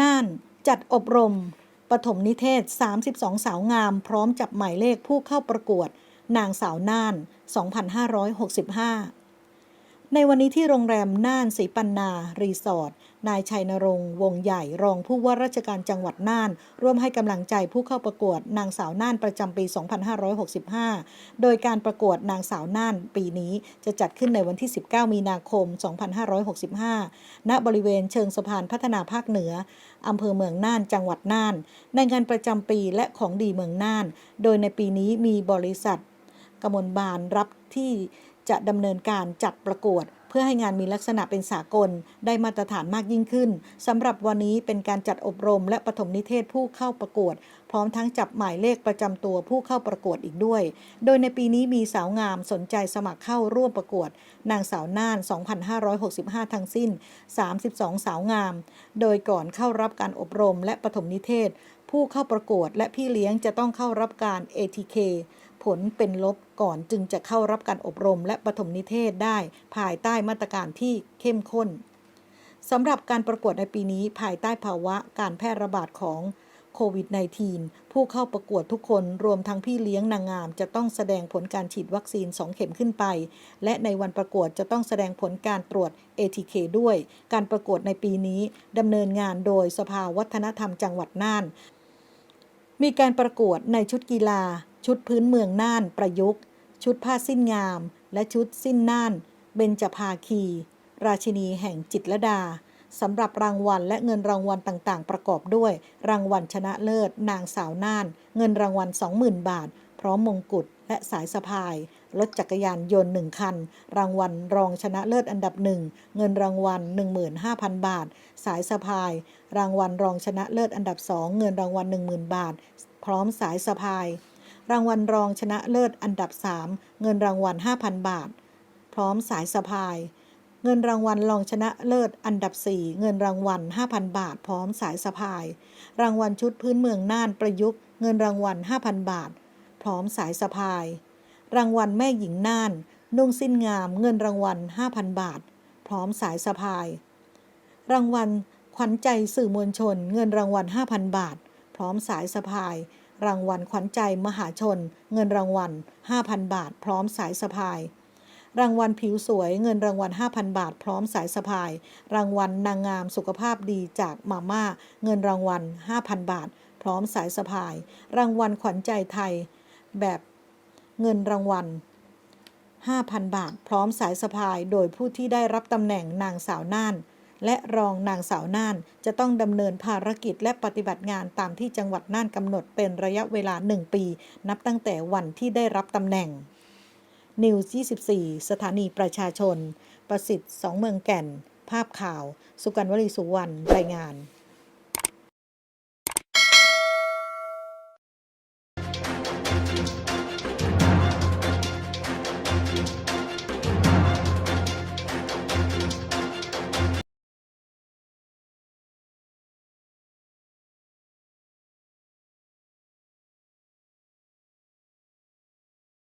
น่าน จัดอบรม ปฐมนิเทศ 32 สาวงาม พร้อมจับหมายเลขผู้เข้าประกวด นางสาวน่าน 2565 ในวันนี้ที่โรงแรมน่านศรีปันนา รีสอร์ท นายชัยนรงค์วงใหญ่รองผู้ว่าราชการจังหวัดน่าน ร่วมให้กำลังใจผู้เข้าประกวดนางสาวน่านประจำปี 2565 โดยการประกวดนางสาวน่านปีนี้จะจัดขึ้นในวันที่ 19 มีนาคม 2565 ณ บริเวณเชิงสะพานพัฒนาภาคเหนืออำเภอเมืองน่าน จังหวัดน่าน ในงานประจำปีและของดีเมืองน่าน โดยในปีนี้มีบริษัทกมลบาลรับที่ จะดำเนินการจัดประกวด เพื่อให้งานมีลักษณะเป็นสากล ได้มาตรฐานมากยิ่งขึ้นสำหรับวันนี้เป็นการจัดอบรมและปฐมนิเทศผู้เข้าประกวด พร้อมทั้งจับหมายเลขประจำตัวผู้เข้าประกวดอีกด้วย โดยในปีนี้มีสาวงามสนใจสมัครเข้าร่วมประกวด นางสาวน่าน 2,565 ทั้งสิ้น 32 สาวงาม โดยก่อนเข้ารับการอบรมและปฐมนิเทศ ผู้เข้าประกวดและพี่เลี้ยงจะต้องเข้ารับการ ATK ผลเป็นลบก่อนจึงจะเข้ารับการอบรมและปฐมนิเทศได้ภายใต้มาตรการที่เข้มข้นสำหรับการประกวดในปีนี้ภายใต้ภาวะการแพร่ระบาดของโควิด -19 ผู้เข้าประกวดทุกคนรวมทั้งพี่เลี้ยงนางงาม จะต้องแสดงผลการฉีดวัคซีน 2 เข็มขึ้นไป และในวันประกวดจะต้องแสดงผลการตรวจ ATK ด้วย การประกวดในปีนี้ดำเนินงานโดยสภาวัฒนธรรมจังหวัดน่าน มีการประกวดในชุดกีฬา ชุดพื้นเมืองน่านประยุกต์ ชุดผ้าสิ้นงาม และชุดสิ้นน่าน เบญจภาคี ราชินีแห่งจิตรดาสำหรับรางวัลและเงินรางวัลต่างๆ ประกอบด้วย รางวัลชนะเลิศ นางสาวน่าน เงินรางวัล 20,000 บาท พร้อมมงกุฎและสายสะพาย รถจักรยานยนต์ 1 คัน รางวัลรองชนะเลิศอันดับหนึ่ง เงินรางวัล 15,000 บาท สายสะพาย รางวัลรองชนะเลิศอันดับ 2 เงินรางวัล 10,000 บาท พร้อมสายสะพาย รางวัลรองชนะเลิศอันดับ 3 เงินรางวัล 5,000 บาท พร้อมสายสะพาย เงินรางวัลรองชนะเลิศอันดับ 4 เงินรางวัล 5,000 บาท พร้อมสายสะพาย รางวัลชุดพื้นเมืองน่านประยุกต์ เงินรางวัล 5,000 บาท พร้อมสายสะพาย รางวัลแม่หญิงน่าน นุ่งสิ้นงาม เงินรางวัล 5,000 บาท พร้อมสายสะพาย รางวัลขวัญใจสื่อมวลชน เงินรางวัล 5,000 บาท พร้อมสายสะพาย รางวัลขวัญใจมหาชน เงินรางวัล 5,000 บาท พร้อมสายสะพาย รางวัลผิวสวยเงินรางวัล 5,000 บาท พร้อมสายสะพาย รางวัลนางงามสุขภาพดีจากมาม่า เงินรางวัล 5,000 บาท พร้อมสายสะพาย รางวัลขวัญใจไทย แบบเงินรางวัล5,000 บาท พร้อมสายสะพาย โดยผู้ที่ได้รับตำแหน่งนางสาวน่าน และรองนางสาวน่าน จะต้องดำเนินภารกิจและปฏิบัติงานตามที่จังหวัดน่านกำหนดเป็นระยะเวลา 1 ปี นับตั้งแต่วันที่ได้รับตำแหน่งนิวส์24 สถานีประชาชน ประสิทธิ์สองเมืองแก่น ภาพข่าว สุกันวลีสุวรรณ รายงาน